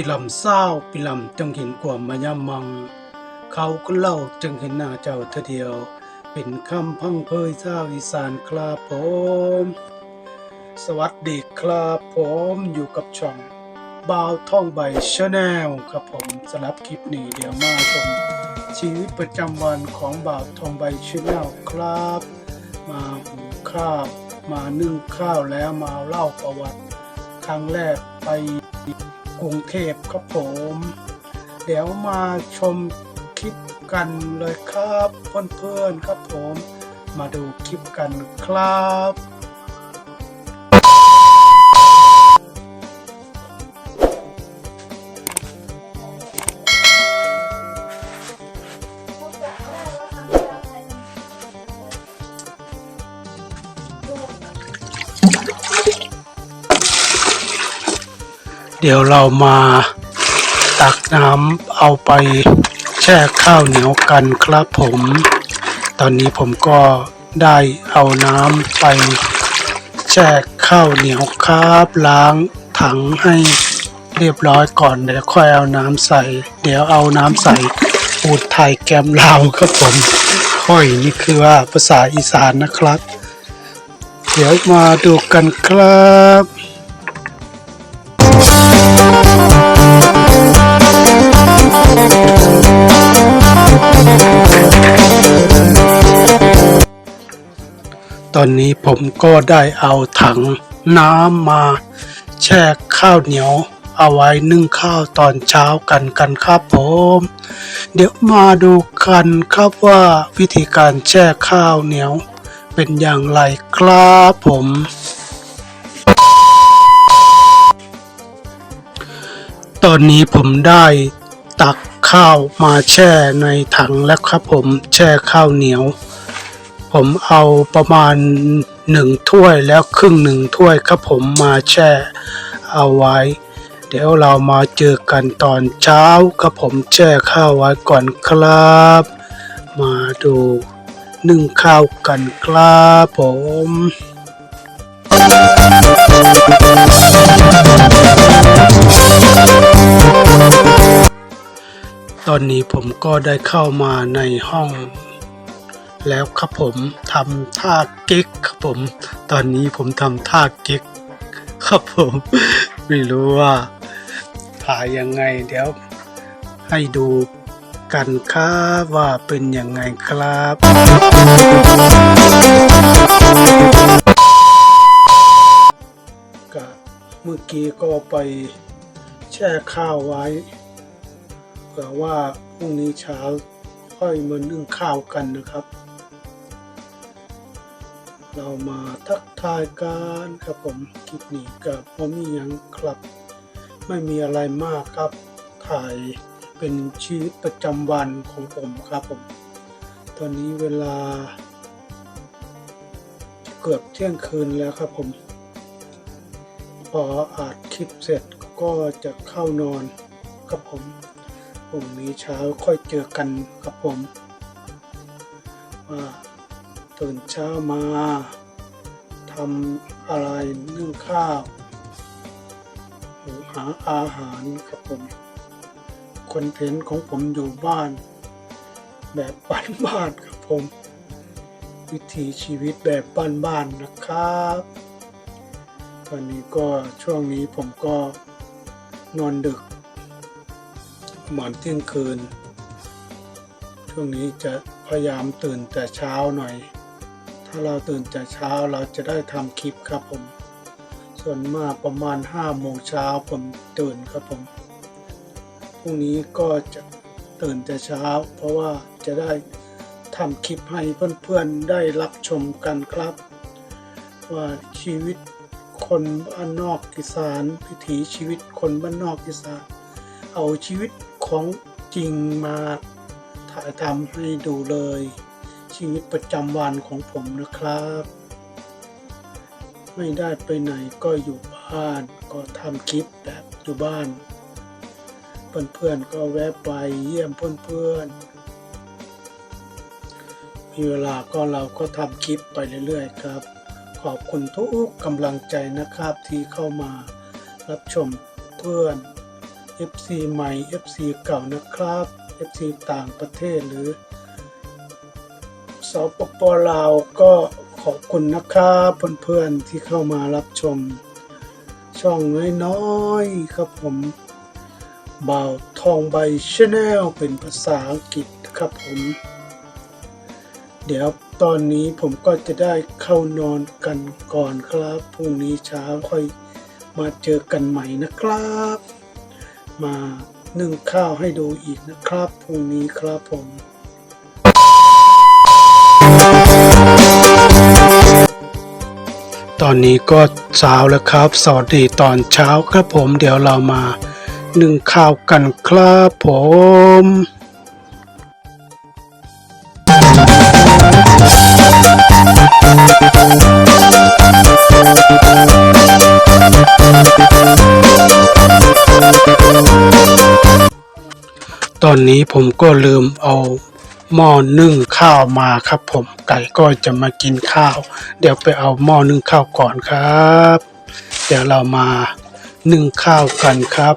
สิบปีลำเศร้าปีลำจึงเห็นกว่ามายามัง เขาก็เล่าจึงเห็นหน้าเจ้าเธอเดียว เป็นคำพังเพยเจ้าอีสานครับผม สวัสดีครับผมอยู่กับช่องบ่าวท่องใบชาแนลครับผมสำหรับคลิปนี้เดี๋ยวมาชมชีวิตประจำวันของบ่าวทองใบชาแนลครับ มาหุงข้าวมานึ่งข้าวแล้วมาเล่าประวัติ ครั้งแรกไป กรุงเทพครับผม เดี๋ยวมาชมคลิปกันเลยครับเพื่อนๆครับผม มาดูคลิปกันครับ เดี๋ยวเรามาตักน้ำเอาไปแช่ข้าวเหนียวกันครับผม ตอนนี้ผมก็ได้เอาน้ำไปแช่ข้าวเหนียวครับล้างถังให้เรียบร้อยก่อนเดี๋ยวค่อยเอาน้ำใส่ เดี๋ยวเอาน้ำใส่ปูดไทยแกมลาวครับผมค่อยนี่คือว่าภาษาอีสานนะครับ เดี๋ยวมาดูกันครับ อนนี้ผมก็ได้เอาถังน้ำมา แช่ข้าวเหนียว เอาไว้นึ่งข้าวตอนเช้ากันกันครับผม เดี๋ยวมาดูกันครับว่าวิธีการแช่ข้าวเหนียว เป็นอย่างไรครับผม ตอนนี้ผมได้ตักข้าวมาแช่ในถังแล้วครับผมแช่ข้าวเหนียว ผมเอาประมาณหนึ่งถ้วยแล้วครึ่งหนึ่งถ้วยครับผมมาแช่เอาไว้ เดี๋ยวเรามาเจอกันตอนเช้าครับผมแช่ข้าวไว้ก่อนครับ มาดูนึ่งข้าวกันครับผม ตอนนี้ผมก็ได้เข้ามาในห้อง แล้วครับผมทำท่าเก๊กครับผม ตอนนี้ผมทำท่าเก๊กครับผม ไม่รู้ว่าถ่ายยังไงเดี๋ยว ให้ดูกันครับว่าเป็นยังไงครับก็เมื่อกี้ก็ไปแช่ข้าวไว้เผื่อว่าพรุ่งนี้เช้าค่อยมานึ่งข้าวกันนะครับ เรามาทักทายกันครับผมคลิปนี้กับผมมียังครับ ไม่มีอะไรมากครับ ถ่ายเป็นชีวิตประจำวันของผมครับผม ตอนนี้เวลา เกือบเที่ยงคืนแล้วครับผม พออาดคลิปเสร็จก็จะเข้านอนครับผมพรุ่งนี้เช้าค่อยเจอกันครับผมว่า ตื่นเช้ามาทำอะไรนึ่งข้าวหุงหาอาหารครับผมคอนเทนต์ของผมอยู่บ้าน แบบบ้านๆครับผม วิถีชีวิตแบบบ้านๆนะครับตอนนี้ก็ช่วงนี้ผมก็นอนดึกประมาณเที่ยงคืน ช่วงนี้จะพยายามตื่นแต่เช้าหน่อย ถ้าเราตื่นแต่เช้าเราจะได้ทำคลิปครับผม ส่วนมากประมาณห้าโมงเช้าผมตื่นครับผม พรุ่งนี้ก็จะตื่นแต่เช้า เพราะว่าจะได้ทำคลิปให้เพื่อนๆได้รับชมกันครับ ว่าชีวิตคนบ้านนอกอีสานวิถีชีวิตคนบ้านนอกอีสานเอาชีวิตของจริงมาถ่ายทำให้ดูเลย ชีวิตประจำวันของผมนะครับ ไม่ได้ไปไหนก็อยู่บ้านก็ทำคลิปแบบอยู่บ้าน เพื่อนๆก็แวะไปเยี่ยมเพื่อนๆ มีเวลาก็เราก็ทำคลิปไปเรื่อยๆครับ ขอบคุณทุกกำลังใจนะครับที่เข้ามารับชมเพื่อน FC ใหม่ FC เก่านะครับ FC ต่างประเทศหรือ สปปลาวก็ขอบคุณนะครับเพื่อนๆที่เข้ามารับชม ช่องน้อยๆครับผมบ่าวทองใบชาแนลเป็นภาษาอังกฤษครับผม เดี๋ยวตอนนี้ผมก็จะได้เข้านอนกันก่อนครับ พรุ่งนี้เช้าค่อยมาเจอกันใหม่นะครับ มานึ่งข้าวให้ดูอีกนะครับ พรุ่งนี้ครับผม ตอนนี้ก็เช้าแล้วครับ สวัสดีตอนเช้าครับผมเดี๋ยวเรามานึ่งข้าวกันครับผมตอนนี้ผมก็ลืมเอา หม้อนึ่งข้าวมาครับผมไก่ก็จะมากินข้าว เดี๋ยวไปเอาหม้อนึ่งข้าวก่อนครับ เดี๋ยวเรามานึ่งข้าวกันครับ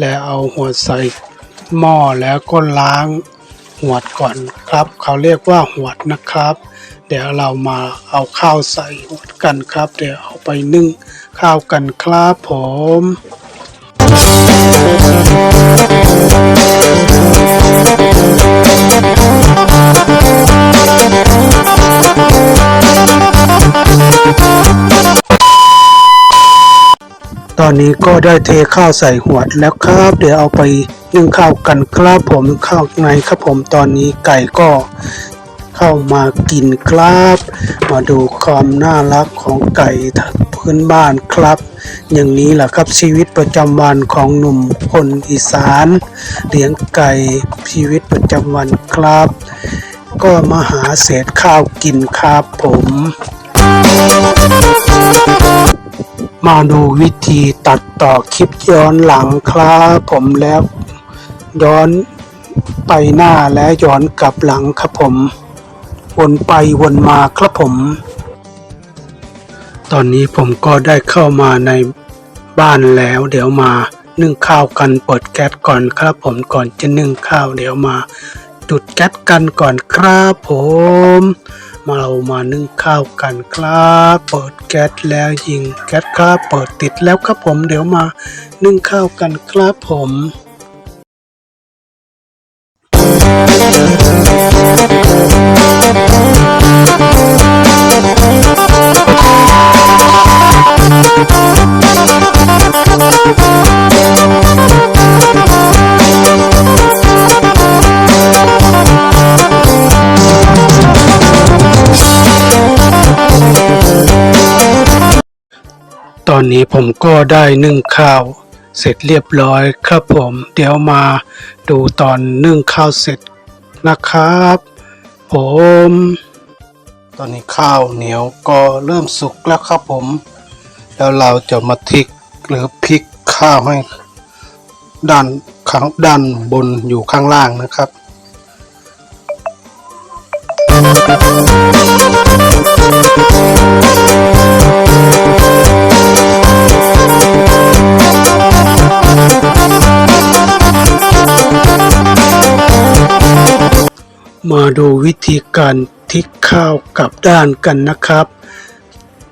แล้วเอาหัวใส่หม้อแล้วก็ล้างหัวก่อนครับ เขาเรียกว่าหัวนะครับ เดี๋ยวเรามาเอาข้าวใส่หัวกันครับ เดี๋ยวเอาไปนึ่งข้าวกันครับผม อนนี้ก็ได้เทข้าวใส่หวดแล้วครับ เดี๋ยวเอาไปนึ่งข้าวกันครับผมข้าวในครับผมตอนนี้ไก่ก็เข้ามากินครับ มาดูความน่ารักของไก่พื้นบ้านครับ อย่างนี้แหละครับชีวิตประจำวันของหนุ่มคนอีสานเลี้ยงไก่ชีวิตประจำวันครับ ก็มาหาเศษข้าวกินครับผม มาดูวิธีตัดต่อคลิปย้อนหลังครับผมแล้ว ย้อนไปหน้าและย้อนกลับหลังครับผม วนไปวนมาครับผม ตอนนี้ผมก็ได้เข้ามาในบ้านแล้ว เดี๋ยวมานึ่งข้าวกันเปิดแก๊สก่อนครับผมก่อนจะนึ่งข้าวเดี๋ยวมาจุดแก๊สกันก่อนครับผม เรามานึ่งข้าวกันครับเปิดแก๊สแล้วยิงแก๊สครับเปิดติดแล้วครับผมเดี๋ยวมานึ่งข้าวกันครับผมต อนนี้ผมก็ได้นึ่งข้าว เสร็จเรียบร้อยครับผม เดี๋ยวมาดูตอนนึ่งข้าวเสร็จนะครับ ผม ตอนนี้ข้าวเหนียวก็เริ่มสุกแล้วครับผม แล้วเราจะมาทิกหรือพลิกข้าวให้ด้านข้างด้านบนอยู่ข้างล่างนะครับ มาดูวิธีการทิกข้าวกลับด้านกันนะครับ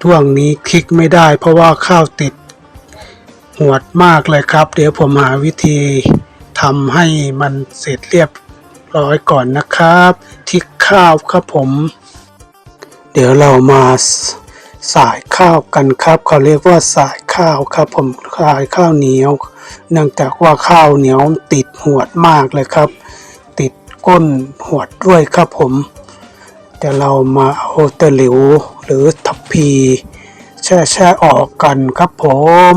ช่วงนี้คลิกไม่ได้เพราะว่าข้าวติดหวดมากเลยครับ เดี๋ยวผมหาวิธีทำให้มันเสร็จเรียบร้อยก่อนนะครับทิกข้าวครับผม เดี๋ยวเรามาสายข้าวกันครับ เขาเรียกว่าสายข้าวครับ ผมสายข้าวเหนียว เนื่องจากว่าข้าวเหนียวติดหวดมากเลยครับ ก้นหวดด้วยครับผม แต่เรามาเอาตะหลิวหรือทัพพีแช่แช่ออกกันครับผม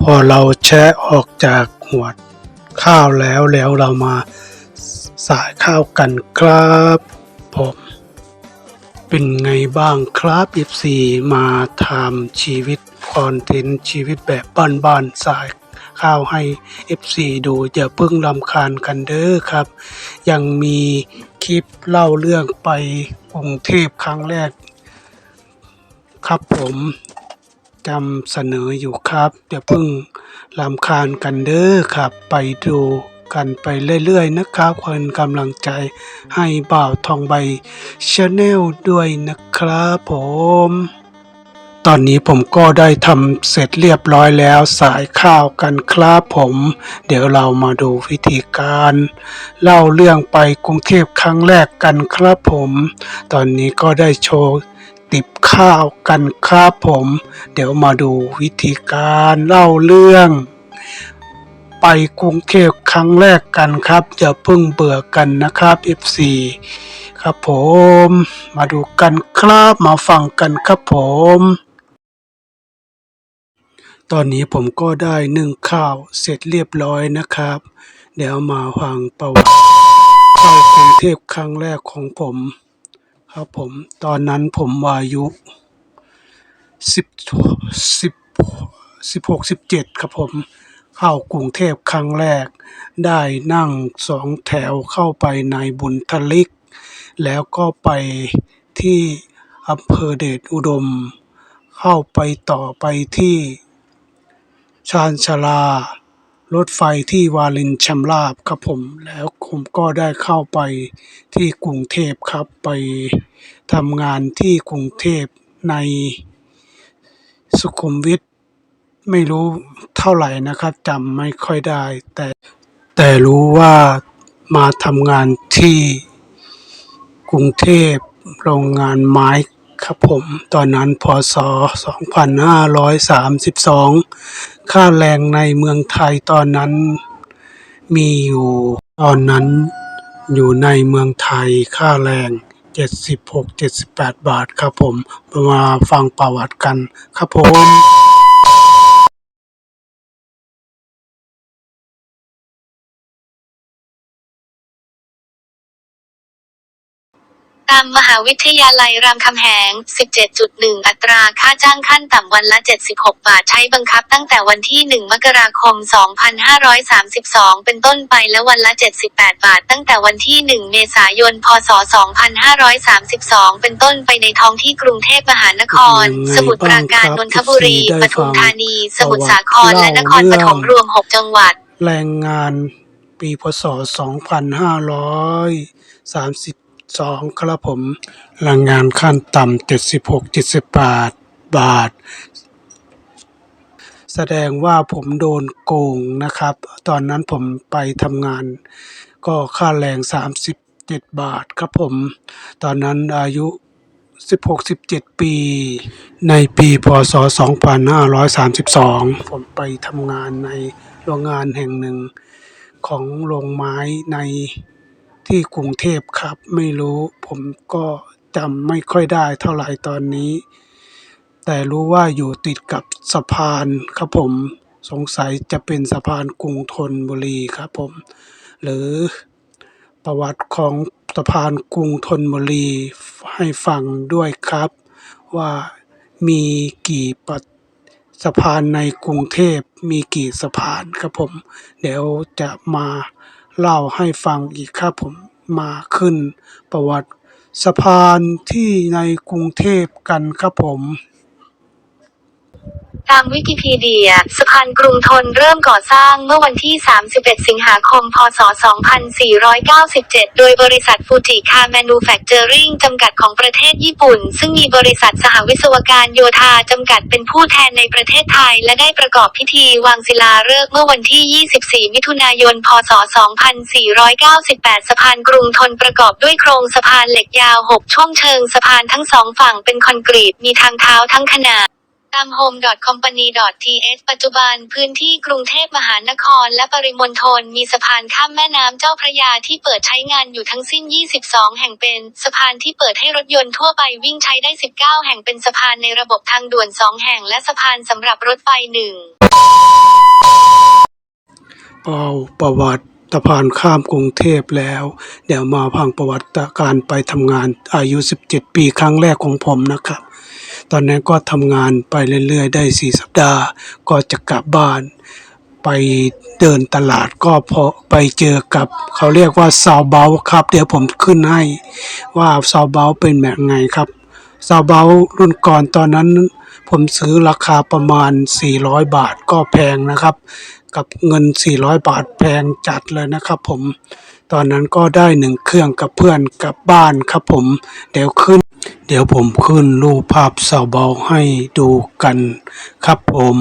พอเราแช่ออกจากหัวดข้าวแล้วแล้วเรามาสายข้าวกันครับผม เป็นไงบ้างครับ F4 มาทำชีวิตคอนเทนต์ชีวิตแบบบ้านๆสายข้าวให้ F4 ดูอย่าเพิ่งลำคาญกันเด้อครับ ยังมีคลิปลิปเล่าเรื่องไปกรุงเทพครั้งแรก ครับผมจำเสนออยู่ครับ อย่าเพิ่งลำคาญกันเด้อครับ ไปดู กันไปเรื่อยๆนะครับคนกำลังใจให้บ่าวทองใบชาแนลด้วยนะครับผมตอนนี้ผมก็ได้ทำเสร็จเรียบร้อยแล้วสายข้าวกันครับผม เดี๋ยวเรามาดูวิธีการ เล่าเรื่องไปกรุงเทพครั้งแรกกันครับผม ตอนนี้ก็ได้โชว์ติบข้าวกันครับผม เดี๋ยวมาดูวิธีการเล่าเรื่อง ไปกรุงเทพครั้งแรกกันครับอย่าเพิ่งเบื่อกันนะครับ FC ครับผม มาดูกันครับมาฟังกันครับผม ตอนนี้ผมก็ได้นึ่งข้าวเสร็จเรียบร้อยนะครับ เดี๋ยวมาฟังประวัติเข้ากรุงเทพครั้งแรกของผม ครับผมตอนนั้นผมอายุสิบสิบสิบหกสิบเจ็ดครับผม เข้ากรุงเทพครั้งแรก ได้นั่งสองแถวเข้าไปในบุญทลิก แล้วก็ไปที่อำเภอเดชอุดม เข้าไปต่อไปที่ชานชาลา รถไฟที่วาลินชำราบครับผมแล้วผมก็ได้เข้าไปที่กรุงเทพครับไปทำงานที่กรุงเทพในสุขุมวิท ไม่รู้เท่าไหร่นะครับจำไม่ค่อยได้ แต่แต่รู้ว่ามาทำงานที่กรุงเทพโรงงานไม้ครับผมตอนนั้นพศ 2532 ค่าแรงในเมืองไทยตอนนั้นมีอยู่ตอนนั้นอยู่ในเมืองไทยค่าแรง 76-78 บาทครับผม มาฟังประวัติกันครับผม ตามมหาวิทยาลัยรามคำแหง 17.1 อัตราค่าจ้างขั้นต่ำวันละ 76 บาทใช้บังคับตั้งแต่วันที่ 1 มกราคม 2532 เป็นต้นไปและวันละ 78 บาท ตั้งแต่วันที่ 1 เมษายน พศ 2532 เป็นต้นไปในท้องที่กรุงเทพมหานครเป็นยังไงสมุทรปราการบ้างครับนนทบุรีที่ได้ปทุมฟังธานี สมุทรสาครประวัติและนครปฐมเล่ารวม 6 จังหวัด แรงงานปีพศ 2532ครับผมแรงงานขั้นต่ำ76-78บาท แสดงว่าผมโดนโกงนะครับ ตอนนั้นผมไปทำงาน ก็ค่าแรง37บาทครับผม ตอนนั้นอายุ16-17ปี ในปีพศ2532ผมไปทำงานในโรงงานแห่งหนึ่งของโรงไม้ใน ที่กรุงเทพครับ ไม่รู้ผมก็จำไม่ค่อยได้เท่าไหร่ตอนนี้ แต่รู้ว่าอยู่ติดกับสะพานครับผม สงสัยจะเป็นสะพานกรุงธนบุรีครับผม หรือประวัติของสะพานกรุงธนบุรีให้ฟังด้วยครับ ว่ามีกี่ปะสะพานในกรุงเทพมีกี่สะพานครับผม เดี๋ยวจะมา เล่าให้ฟังอีกครับผมมาขึ้นประวัติสะพานที่ในกรุงเทพกันครับผม ตามวิกิพีเดีย สะพานกรุงทนเริ่มก่อสร้างเมื่อวันที่ 31 สิงหาคม พศ 2497 โดยบริษัทฟูจิคาร์แมนูแฟคเจอริงจำกัดของประเทศญี่ปุ่น ซึ่งมีบริษัทสหวิศวการโยธาจำกัดเป็นผู้แทนในประเทศไทย และได้ประกอบพิธีวางศิลาฤกษ์เมื่อวันที่ 24 มิถุนายน พศ 2498 สะพานกรุงทนประกอบด้วยโครงสะพานเหล็กยาว 6 ช่วงเชิงสะพานทั้งสองฝั่งเป็นคอนกรีต มีทางเท้าทั้งขนาด ตาม home.company.th ปัจจุบันพื้นที่กรุงเทพมหานครและปริมณฑลมีสะพานข้ามแม่น้ำเจ้าพระยาที่เปิดใช้งานอยู่ทั้งสิ้น 22 แห่งเป็น สะพานที่เปิดให้รถยนต์ทั่วไปวิ่งใช้ได้ 19 แห่งเป็นสะพานในระบบทางด่วน 2 แห่งและสะพานสำหรับรถไฟหนึ่งเอาประวัติสะพานข้ามกรุงเทพแล้ว เดี๋ยวมาพังประวัติการไปทำงานอายุ 17 ปีครั้งแรกของผมนะครับ ตอนนั้นก็ทำงานไปเรื่อยๆ ได้4สัปดาห์ ก็จะกลับบ้าน ไปเดินตลาดก็พอไปเจอกับ เขาเรียกว่าซาวเบาครับ เดี๋ยวผมขึ้นให้ว่าซาวเบาเป็นแบบไงครับซาวเบารุ่นก่อนตอนนั้น ผมซื้อราคาประมาณ 400 บาทก็แพงนะครับ กับเงิน 400 บาทแพงจัดเลยนะครับผมตอนนั้นก็ได้หนึ่งเครื่องกับเพื่อนกลับบ้านครับผม เดี๋ยวขึ้น เดี๋ยวผมขึ้นรูปภาพซาเบาให้ดูกันครับผม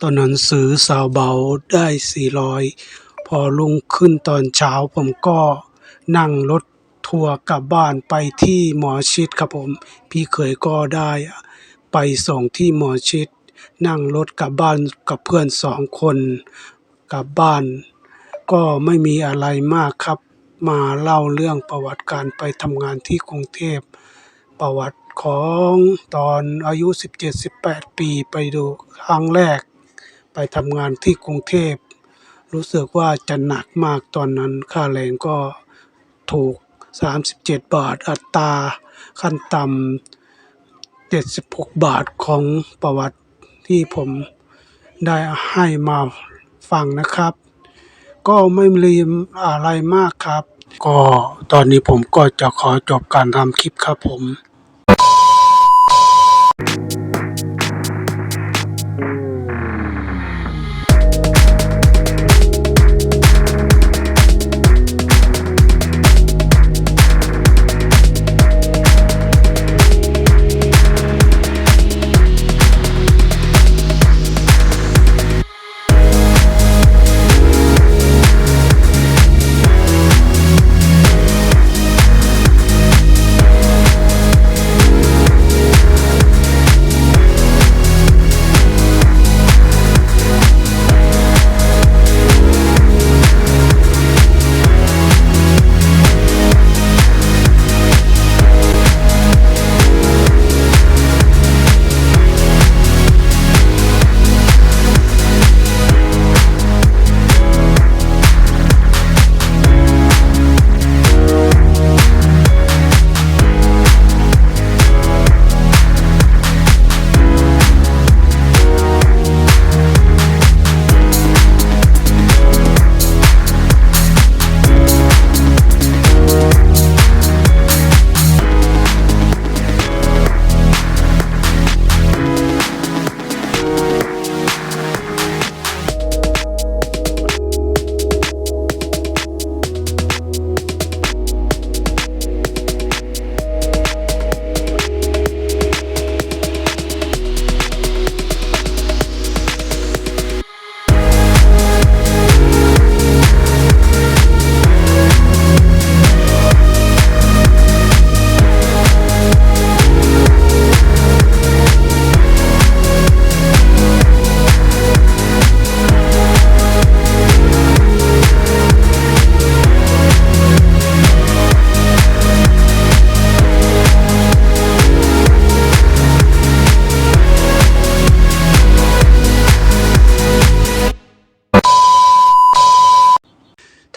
ตอนนั้นซื้อซาเบาได้ 400 พอลุงขึ้นตอนเช้าผมก็นั่งรถทัวร์กลับบ้านไปที่หมอชิดครับผม พี่เคยก็ได้ไปส่งที่หมอชิด นั่งรถกลับบ้านกับเพื่อนสองคน กลับบ้านก็ไม่มีอะไรมากครับ มาเล่าเรื่องประวัติการไปทำงานที่กรุงเทพ ประวัติของตอนอายุ 17-18 ปีไปดูครั้งแรก ไปทำงานที่กรุงเทพ รู้สึกว่าจะหนักมากตอนนั้นค่าแรงก็ถูก 37 บาทอัตราขั้นต่ำ76 บาทของประวัติที่ผมได้ให้มาฟังนะครับ ก็ไม่ลืมอะไรมากครับ ก็ตอนนี้ผมก็จะขอจบการทำคลิปครับผม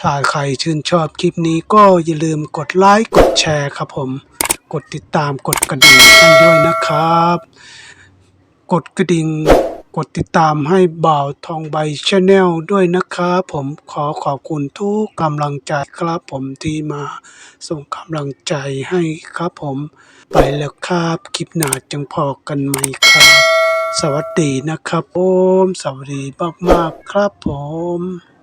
ถ้าใครชื่นชอบคลิปนี้ก็อย่าลืมกดไลค์กดแชร์ครับผม กดติดตามกดกระดิ่งให้ด้วยนะครับ กดกระดิ่งกดติดตามให้บ่าวทองใบชาแนลด้วยนะครับผมขอขอบคุณทุกกำลังใจครับผมที่มาส่งกำลังใจให้ครับผม ไปแล้วครับคลิปหน้าจังพอกันไหมครับ สวัสดีนะครับผม สวัสดีมากๆครับผม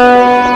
Música